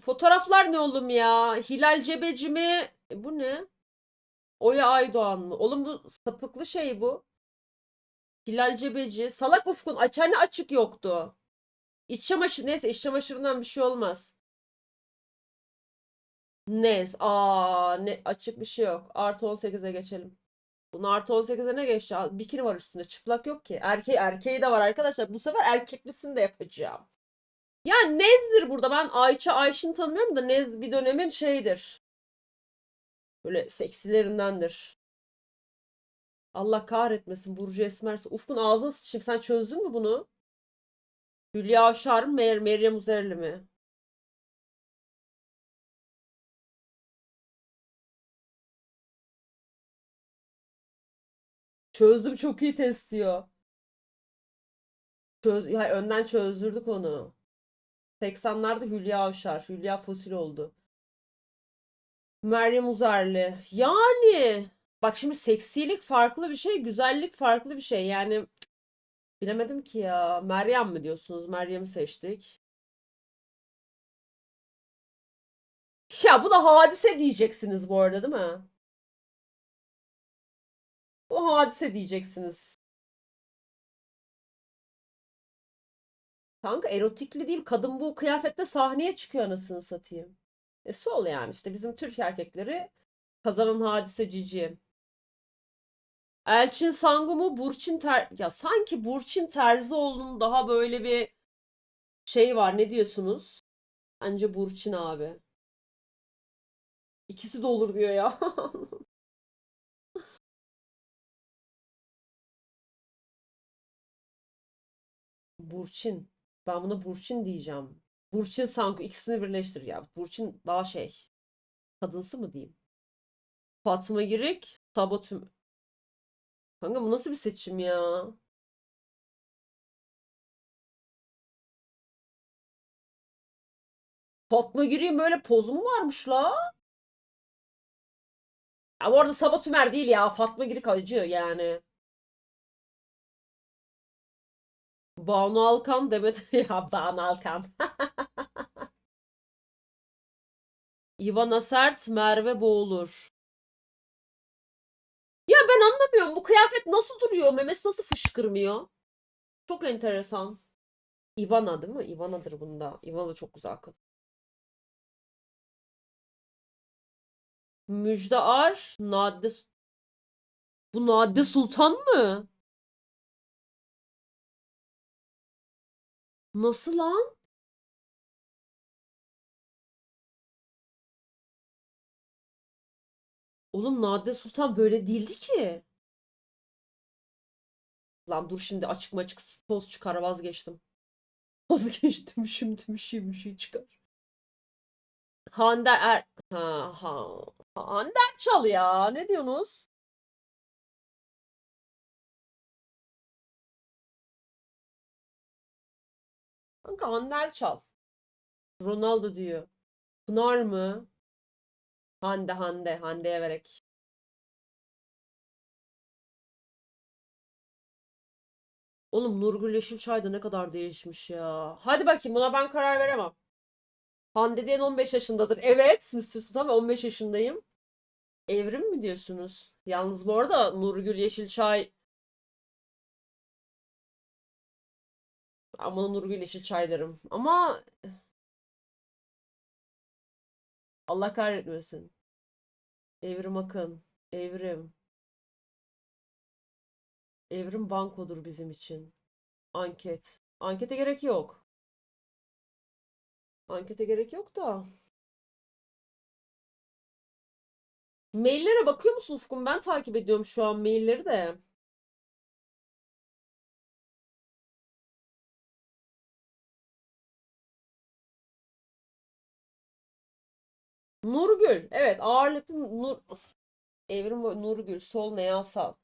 Fotoğraflar ne oğlum ya? Hilal Cebeci mi? E, bu ne? Oya Aydoğan mı? Oğlum bu sapıklı şey bu. Hilal Cebeci. Salak Ufkun aç hani açık yoktu. İç çamaşır neyse iç çamaşırından bir şey olmaz. Nez. Aa ne açık bir şey yok. Artı 18'e geçelim. Bunu artı 18'e ne geçti? Bikini var üstünde. Çıplak yok ki. Erke erkeği de var arkadaşlar. Bu sefer erkeklisini de yapacağım. Ya Nez'dir burada. Ben Ayça Ayşin'i tanımıyorum da Nez bir dönemin şeyidir. Böyle seksilerindendir. Allah kahretmesin Burcu Esmer'se. Ufkun ağzına sıçayım. Sen çözdün mü bunu? Hülya Avşar mı? Mer Meryem Uzerli mi? Çözdüm çok iyi test diyor. Çöz, ya önden çözdürdük onu. 80'lerde Hülya Avşar. Hülya fosil oldu. Meryem Uzerli. Yani bak şimdi seksilik farklı bir şey, güzellik farklı bir şey. Yani bilemedim ki ya. Meryem mi diyorsunuz? Meryem'i seçtik. Ya bu da hadise diyeceksiniz bu arada değil mi? Bu hadise diyeceksiniz. Kanka erotikli değil. Kadın bu kıyafette sahneye çıkıyor anasını satayım. E sol yani işte bizim Türk erkekleri kazanan hadise cici. Elçin Sangu mu Burçin Ter... Ya sanki Burçin Terzioğlu'nun daha böyle bir şey var. Ne diyorsunuz? Bence Burçin abi. İkisi de olur diyor ya. Burçin. Ben buna Burçin diyeceğim. Burçin Sanku ikisini birleştir ya. Burçin daha şey. Kadınsı mı diyeyim? Fatma Girik, Sabotüm. Kanka bu nasıl bir seçim ya? Fatma Girik'in böyle pozu mu varmış la? Ya bu arada Sabah Tümer değil ya. Fatma Girik acı yani. Banu Alkan Demet ya Banu Alkan. Ivana Sert, Merve Boğulur. Ya ben anlamıyorum bu kıyafet nasıl duruyor? Memesi nasıl fışkırmıyor? Çok enteresan. Ivana değil mi? Ivana'dır bunda. Ivana da çok güzel kadın. Müjde Ar, Nadide... Bu Nadide Sultan mı? Nasıl lan? Oğlum Nadide Sultan böyle değildi ki. Lan dur şimdi açık mı açık poz çıkar vazgeçtim. Vazgeçtim şimdi bir şey bir şey çıkar. Hande Er... Ha, ha. Hande Erçal ya. Ne diyorsunuz? Kanka Hande Erçal. Ronaldo diyor. Pınar mı? Hande Hande. Hande'ye verek. Oğlum Nurgül Yeşilçay da ne kadar değişmiş ya. Hadi bakayım buna ben karar veremem. Hande diyen 15 yaşındadır. Evet Mr. Sultan ve 15 yaşındayım. Evrim mi diyorsunuz? Yalnız bu arada Nurgül Yeşilçay ama Nurgül Yeşilçay derim. Ama Allah kahretmesin. Evrim Akın. Evrim. Evrim bankodur bizim için. Anket. Ankete gerek yok. Ankete gerek yok da. Maillere bakıyor musun Ufkun? Ben takip ediyorum şu an mailleri de. Nurgül. Evet ağırlıklı Nur... Evrim Nurgül. Sol Neyasal.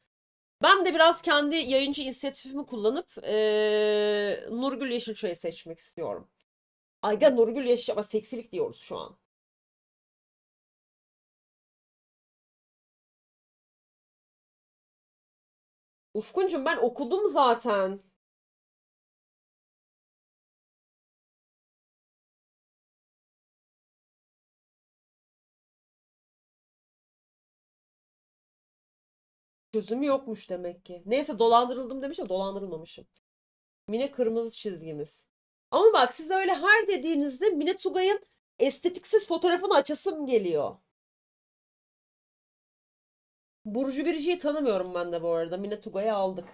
Ben de biraz kendi yayıncı inisiyatifimi kullanıp ee, Nurgül Yeşilçay'ı seçmek istiyorum. Ayga Nurgül Yeşilçay ama seksilik diyoruz şu an. Ufkuncum ben okudum zaten. Çözümü yokmuş demek ki. Neyse dolandırıldım demiş ya dolandırılmamışım. Mine kırmızı çizgimiz. Ama bak siz öyle her dediğinizde Mine Tugay'ın estetiksiz fotoğrafını açasım geliyor. Burcu Biricik'i tanımıyorum ben de bu arada. Mine Tugay'ı aldık.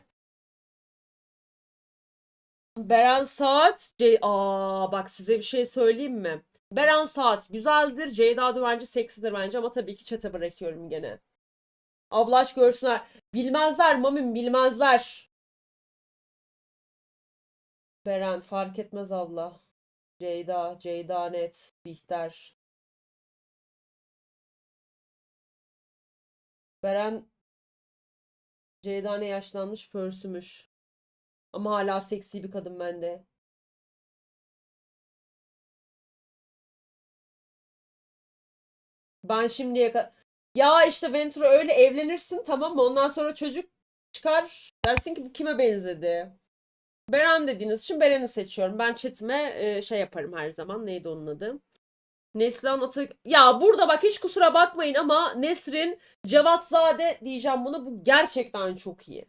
Beren Saat. Ce Aa bak size bir şey söyleyeyim mi? Beren Saat güzeldir. Ceyda Düvenci seksidir bence ama tabii ki çete bırakıyorum gene. Ablaş görsünler. Bilmezler mamim bilmezler. Beren fark etmez abla. Ceyda, Ceyda net, Bihter. Beren Ceyda ne yaşlanmış, pörsümüş. Ama hala seksi bir kadın bende. Ben şimdiye kadar... Ya işte Ventura öyle evlenirsin tamam mı? Ondan sonra çocuk çıkar dersin ki bu kime benzedi? Beren dediğiniz için Beren'i seçiyorum. Ben chatime e, şey yaparım her zaman. Neydi onun adı? Neslihan Atı... Ya burada bak hiç kusura bakmayın ama Nesrin Cevatzade diyeceğim bunu. Bu gerçekten çok iyi.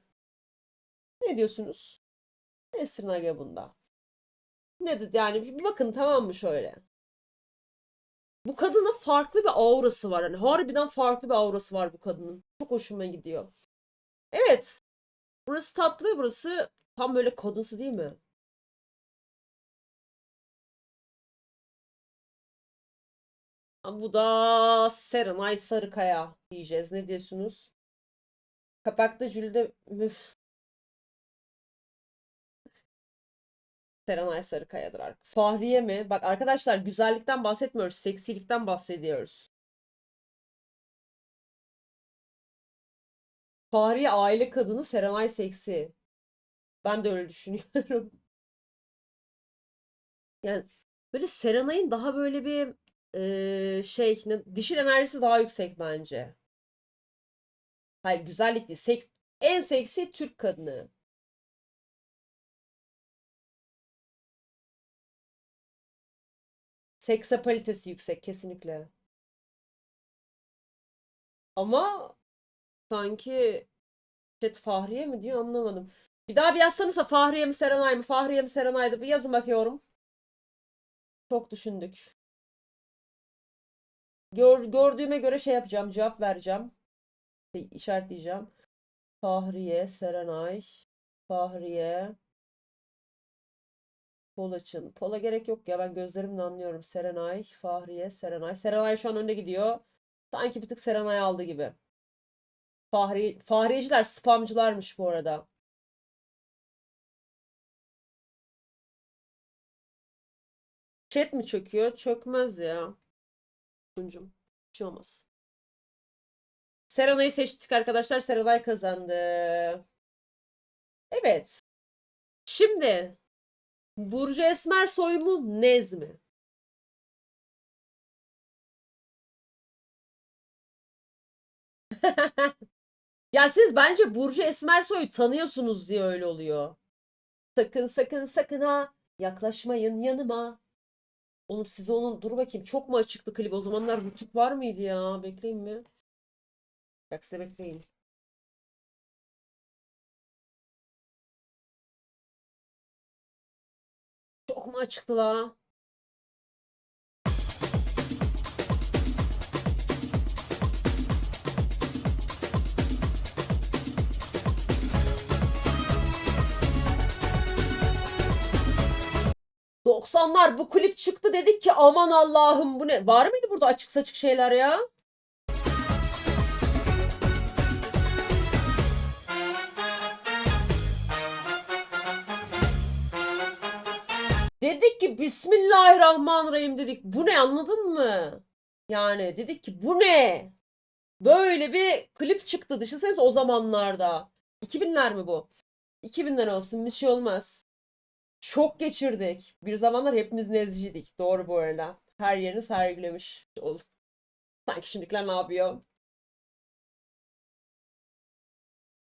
Ne diyorsunuz? Nesrin Aga bunda. Ne dedi yani bir bakın tamam mı şöyle. Bu kadının farklı bir aurası var. Hani harbiden farklı bir aurası var bu kadının. Çok hoşuma gidiyor. Evet. Burası tatlı, burası tam böyle kadınsı değil mi? Bu da Serenay Sarıkaya diyeceğiz. Ne diyorsunuz? Kapakta Jülde Müf. Serenay Sarıkaya'dır. ar- Fahriye mi? Bak arkadaşlar güzellikten bahsetmiyoruz. Seksilikten bahsediyoruz. Fahriye aile kadını Serenay seksi. Ben de öyle düşünüyorum. Yani böyle Serenay'ın daha böyle bir eee, şey dişil enerjisi daha yüksek bence. Hayır güzellik değil. Seks, en seksi Türk kadını. Seksapalitesi yüksek kesinlikle. Ama sanki chat Fahriye mi diyor anlamadım. Bir daha bir yazsanıza Fahriye mi Serenay mı? Fahriye mi Serenay'dı? Bir yazın bakıyorum. Çok düşündük. Gör, gördüğüme göre şey yapacağım. Cevap vereceğim. Şey, işaretleyeceğim. Fahriye, Serenay, Fahriye, Polaç'ın. Pola gerek yok ya. Ben gözlerimle anlıyorum. Serenay, Fahriye, Serenay. Serenay şu an önde gidiyor. Sanki bir tık Serenay aldı gibi. Fahri, Fahriyeciler spamcılarmış bu arada. Chat mi çöküyor? Çökmez ya. Tuncum. Bir şey olmaz. Serenay'ı seçtik arkadaşlar. Serenay kazandı. Evet. Şimdi Burcu Esmersoy mu Nez mi? Ya siz bence Burcu Esmersoy'u tanıyorsunuz diye öyle oluyor. Sakın sakın sakın ha yaklaşmayın yanıma. Oğlum size onun dur bakayım çok mu açıktı klip o zamanlar Rütük var mıydı ya? Bekleyin mi? Bak size bekleyin. Çok mu açıktı la? ...90'lar bu klip çıktı dedik ki aman Allah'ım bu ne? Var mıydı burada açık saçık şeyler ya? Bismillahirrahmanirrahim dedik. Bu ne anladın mı? Yani dedik ki bu ne? Böyle bir klip çıktı. Düşünsenize o zamanlarda. 2000'ler mi bu? 2000'ler olsun bir şey olmaz. Çok geçirdik. Bir zamanlar hepimiz nezciydik. Doğru bu arada. Her yerini sergilemiş. Sanki şimdikiler ne yapıyor?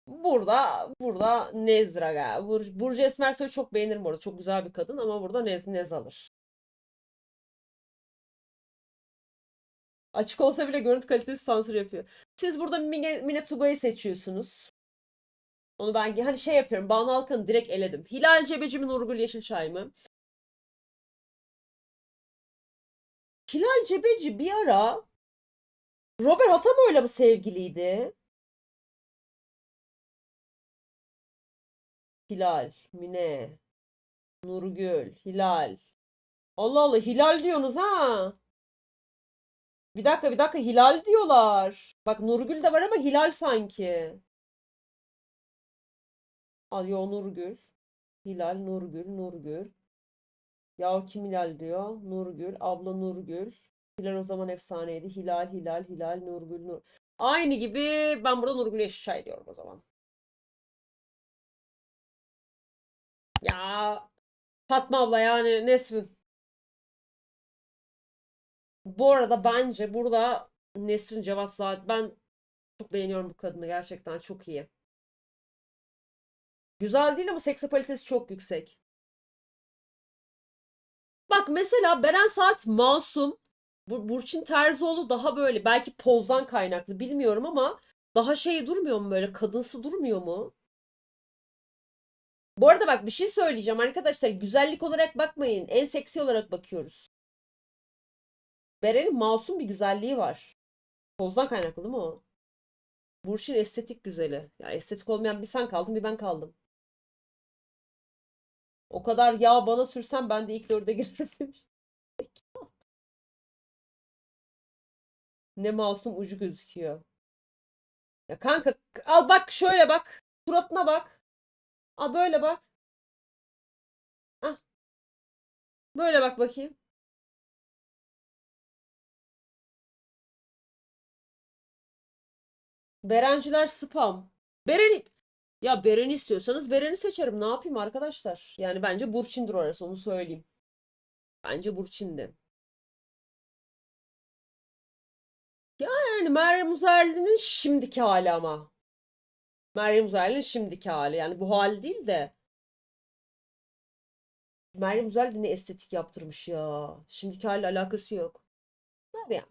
Burada burada Nezra galiba. Bur Burcu Esmersoy'u çok beğenirim orada. Çok güzel bir kadın ama burada Nez Nez alır. Açık olsa bile görüntü kalitesi sansür yapıyor. Siz burada Mine, Mine Tugay'ı seçiyorsunuz. Onu ben hani şey yapıyorum. Banu Alkan'ı direkt eledim. Hilal Cebeci mi Nurgül Yeşilçay mı? Hilal Cebeci bir ara Robert Atamo'yla mı sevgiliydi? Hilal, Mine, Nurgül, Hilal. Allah Allah Hilal diyorsunuz ha. Bir dakika bir dakika Hilal diyorlar. Bak Nurgül de var ama Hilal sanki. Al yo Nurgül. Hilal, Nurgül, Nurgül. Ya kim Hilal diyor? Nurgül, abla Nurgül. Hilal o zaman efsaneydi. Hilal, Hilal, Hilal, Nurgül, Nur. Aynı gibi ben burada Nurgül Yeşilçay diyorum o zaman. Ya Fatma abla yani Nesrin. Bu arada bence burada Nesrin Cevat Saat ben çok beğeniyorum bu kadını gerçekten çok iyi. Güzel değil ama seks apalitesi çok yüksek. Bak mesela Beren Saat masum. Bu Burçin Terzioğlu daha böyle belki pozdan kaynaklı bilmiyorum ama daha şey durmuyor mu böyle kadınsı durmuyor mu? Bu arada bak bir şey söyleyeceğim arkadaşlar. Güzellik olarak bakmayın. En seksi olarak bakıyoruz. Beren'in masum bir güzelliği var. Pozdan kaynaklı değil mi o? Burçin estetik güzeli. Ya estetik olmayan bir sen kaldın bir ben kaldım. O kadar yağ bana sürsen ben de ilk dörde girerim. Ne masum ucu gözüküyor. Ya kanka al bak şöyle bak. Suratına bak. Al böyle bak. Ah. Böyle bak bakayım. Berenciler spam. Beren'i ya Beren'i istiyorsanız Beren'i seçerim. Ne yapayım arkadaşlar? Yani bence Burçin'dir orası onu söyleyeyim. Bence Burçin'di. Yani Meryem Uzerli'nin şimdiki hali ama. Meryem Uzerli'nin şimdiki hali. Yani bu hali değil de. Meryem Uzerli ne estetik yaptırmış ya. Şimdiki haliyle alakası yok. Meryem.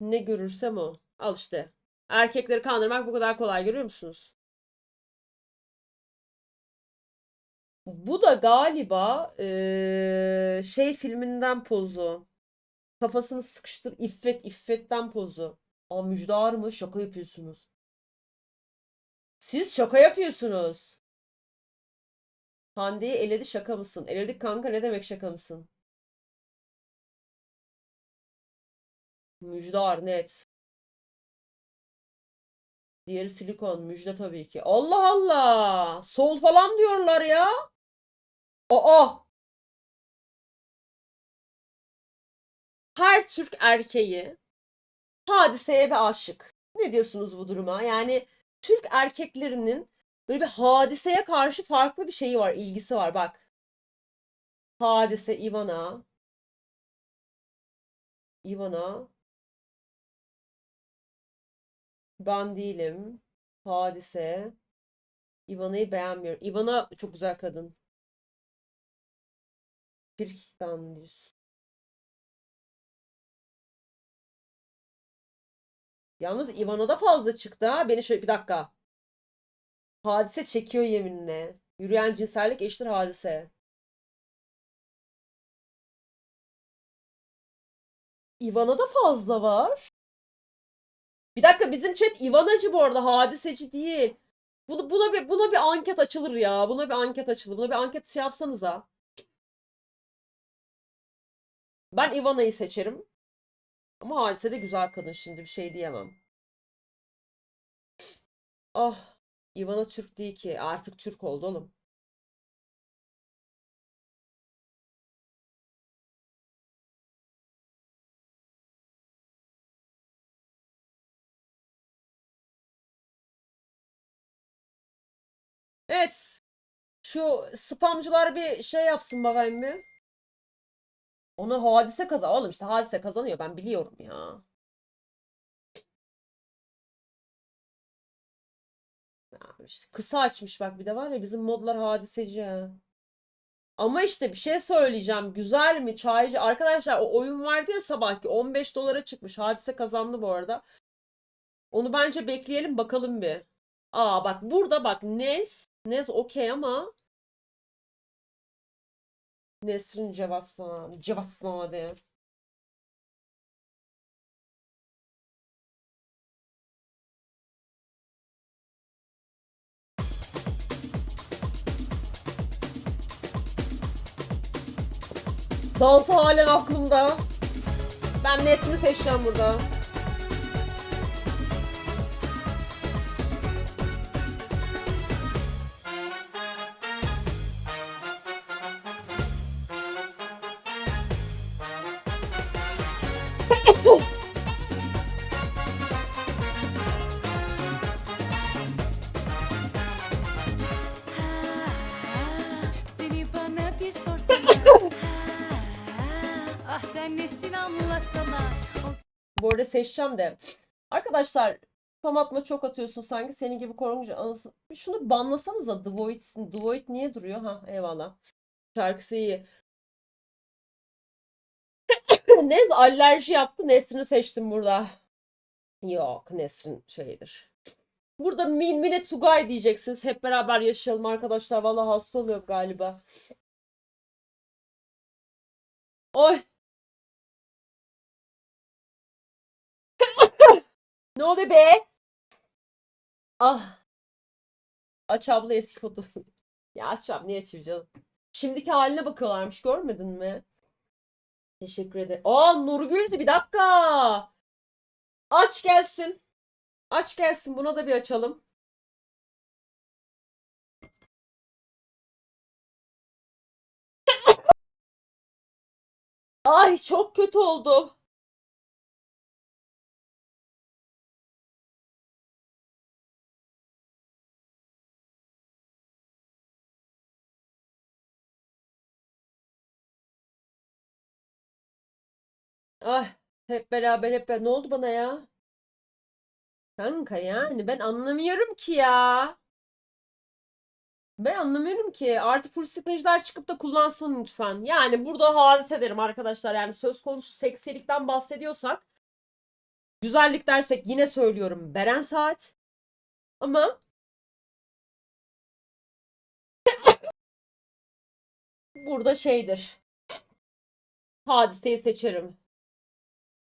Ne görürsem o. Al işte. Erkekleri kandırmak bu kadar kolay görüyor musunuz? Bu da galiba eee, şey filminden pozu. Kafasını sıkıştır. İffet, İffet'ten pozu. Aa Müjdar mı? Şaka yapıyorsunuz. Siz şaka yapıyorsunuz. Hande'yi eledi şaka mısın? Eledik kanka ne demek şaka mısın? Müjdar net. Diğeri silikon. Müjde tabii ki. Allah Allah. Sol falan diyorlar ya. Aa. Her Türk erkeği hadiseye bir aşık. Ne diyorsunuz bu duruma? Yani Türk erkeklerinin böyle bir hadiseye karşı farklı bir şeyi var, ilgisi var bak. Hadise Ivana. Ivana. Ben değilim. Hadise. Ivana'yı beğenmiyorum. Ivana çok güzel kadın. Pirkik'ten düz. Yalnız Ivana da fazla çıktı ha. Beni şöyle bir dakika. Hadise çekiyor yeminle. Yürüyen cinsellik eşittir hadise. Ivana da fazla var. Bir dakika bizim chat Ivanacı bu arada hadiseci değil. Bunu, buna bir buna bir anket açılır ya. Buna bir anket açılır. Buna bir anket şey yapsanıza. Ben Ivana'yı seçerim. Ama Hadise de güzel kadın şimdi bir şey diyemem. Ah, Ivana Türk değil ki. Artık Türk oldu oğlum. Evet. Şu spamcılar bir şey yapsın bakayım mı? Ona hadise kazan. Oğlum işte hadise kazanıyor. Ben biliyorum ya. Kısa açmış bak bir de var ya bizim modlar hadiseci. ha. Ama işte bir şey söyleyeceğim. Güzel mi? Çaycı. Arkadaşlar o oyun vardı ya sabahki 15 dolara çıkmış. Hadise kazandı bu arada. Onu bence bekleyelim bakalım bir. Aa bak burada bak Nes. Nes okey ama Nesrin Cevaslan. Cevaslan Dansı halen aklımda. Ben Nesrin'i seçeceğim burada. Ah sen nesin anlasana Bu arada seçeceğim de. Arkadaşlar tam atma çok atıyorsun sanki senin gibi korkunca anası. Şunu banlasanıza The Void. The Void niye duruyor? Ha eyvallah. Şarkısı iyi. Nez alerji yaptı. Nesrin'i seçtim burada. Yok Nesrin şeydir. Burada Min Mine Tugay diyeceksiniz. Hep beraber yaşayalım arkadaşlar. Vallahi hasta oluyorum galiba. Oy. Ne oluyor be? Ah. Aç abla eski fotoğrafı. Ya açacağım niye açayım canım? Şimdiki haline bakıyorlarmış görmedin mi? Teşekkür ederim. Aa Nurgül'dü bir dakika. Aç gelsin. Aç gelsin buna da bir açalım. Ay çok kötü oldu. Ay hep beraber hep beraber. Ne oldu bana ya? Kanka yani ben anlamıyorum ki ya. Ben anlamıyorum ki. Artı full screen'ler çıkıp da kullansın lütfen. Yani burada hadise derim arkadaşlar. Yani söz konusu seksilikten bahsediyorsak. Güzellik dersek yine söylüyorum. Beren Saat. Ama burada şeydir. Hadiseyi seçerim.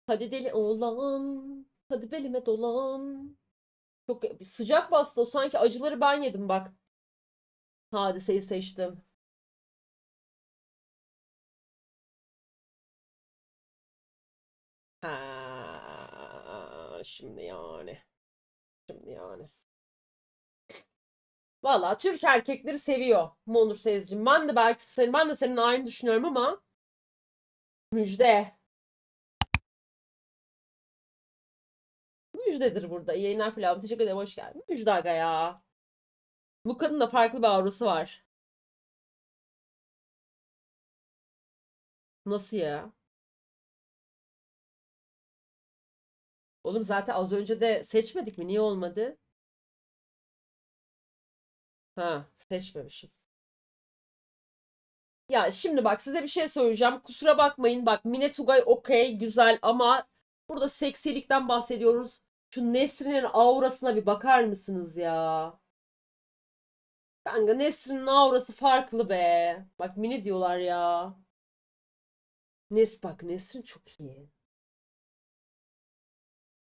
Hadi deli oğlan. Hadi belime dolan. Çok sıcak bastı. O sanki acıları ben yedim bak. Hadiseyi seçtim. Ha, şimdi yani. Şimdi yani. Valla Türk erkekleri seviyor Monur Sezciğim. Ben de belki sen, ben de senin aynı düşünüyorum ama müjde. Müjdedir burada. İyi yayınlar falan. Teşekkür ederim. Hoş geldin. Müjde aga ya. Bu kadın da farklı bir aurası var. Nasıl ya? Oğlum zaten az önce de seçmedik mi? Niye olmadı? Ha, seçmemişim. Ya şimdi bak size bir şey söyleyeceğim. Kusura bakmayın. Bak Mine Tugay okey güzel ama burada seksilikten bahsediyoruz. Şu Nesrin'in aurasına bir bakar mısınız ya? Kanka Nesrin'in aurası farklı be. Bak Mine diyorlar ya. Nes bak Nesrin çok iyi.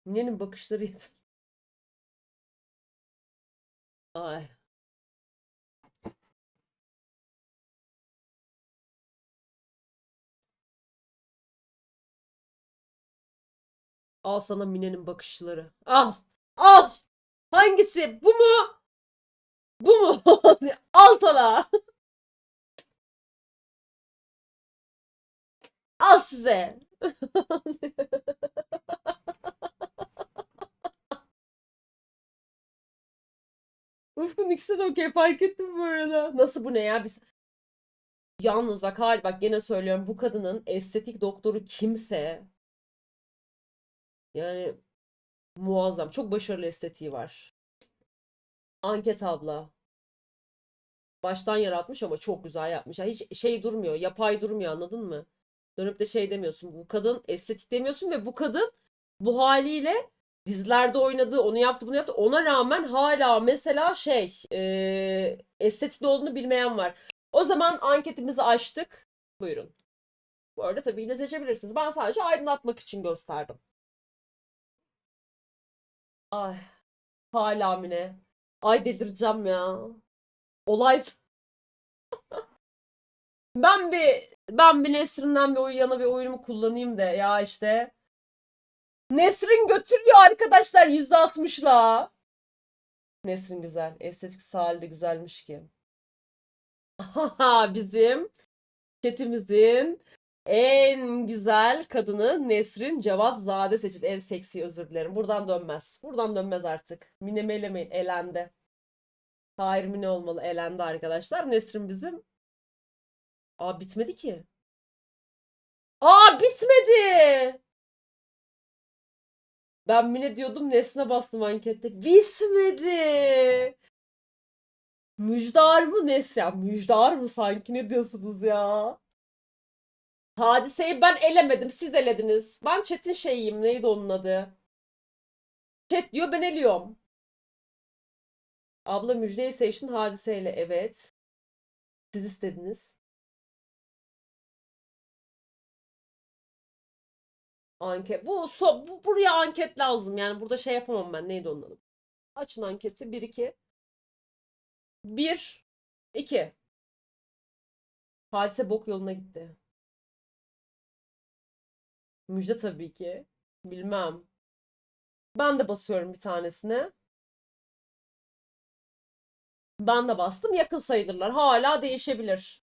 Mine'nin bakışları yeter. Ay. Al sana Mine'nin bakışları. Al. Al. Hangisi? Bu mu? Bu mu? Al sana. Al size. Ufkun ikisi de okey fark ettim bu arada. Nasıl bu ne ya? Biz... Yalnız bak hal bak gene söylüyorum bu kadının estetik doktoru kimse yani muazzam. Çok başarılı estetiği var. Anket abla. Baştan yaratmış ama çok güzel yapmış. Ya hiç şey durmuyor, yapay durmuyor anladın mı? Dönüp de şey demiyorsun. Bu kadın estetik demiyorsun ve bu kadın bu haliyle dizilerde oynadı, onu yaptı, bunu yaptı. Ona rağmen hala mesela şey, e, estetikli olduğunu bilmeyen var. O zaman anketimizi açtık. Buyurun. Bu arada tabii yine seçebilirsiniz. Ben sadece aydınlatmak için gösterdim. Ay, hala mı ne? Ay delireceğim ya. Olay. Ben bir ben bir Nesrin'den bir oyuna bir oyunumu kullanayım da ya işte. Nesrin götürüyor arkadaşlar %60'la. Nesrin güzel. Estetik hali de güzelmiş ki. Bizim chatimizin en güzel kadını Nesrin Cevatzade seçildi. En seksi özür dilerim. Buradan dönmez. Buradan dönmez artık. Mineme elemeyin. Elendi. Hayır mine olmalı. Elendi arkadaşlar. Nesrin bizim. Aa bitmedi ki. Aa bitmedi. Ben Mine diyordum Nesne bastım ankette. Bitmedi. Müjdar mı Nesra? Müjdar mı sanki ne diyorsunuz ya? Hadiseyi ben elemedim. Siz elediniz. Ben chat'in şeyiyim. Neydi onun adı? Chat diyor ben eliyorum. Abla müjdeyi seçtin hadiseyle. Evet. Siz istediniz. Anket. Bu, so, bu buraya anket lazım. Yani burada şey yapamam ben. Neydi onun adı? Açın anketi. 1 2 1 2 Hadise bok yoluna gitti. Müjde tabii ki. Bilmem. Ben de basıyorum bir tanesine. Ben de bastım. Yakın sayılırlar. Hala değişebilir.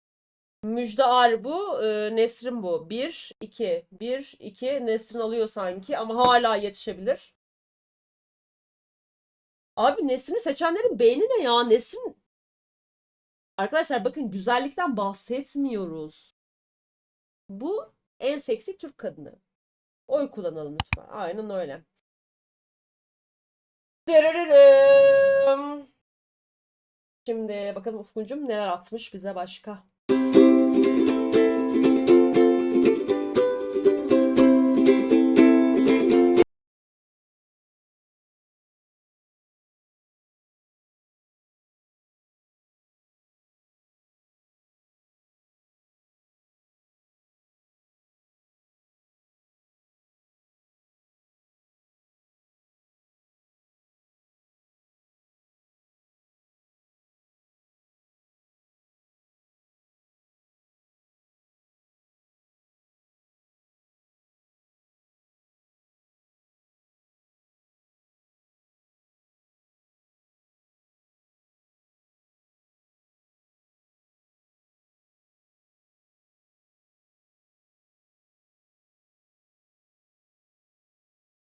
Müjde Ar bu. e, Nesrin bu. 1, 2. 1, 2. Nesrin alıyor sanki ama hala yetişebilir. Abi Nesrin'i seçenlerin beyni ne ya? Nesrin... Arkadaşlar bakın güzellikten bahsetmiyoruz. Bu en seksi Türk kadını. Oy kullanalım lütfen. Aynen öyle. Şimdi bakalım Ufkuncum neler atmış bize başka.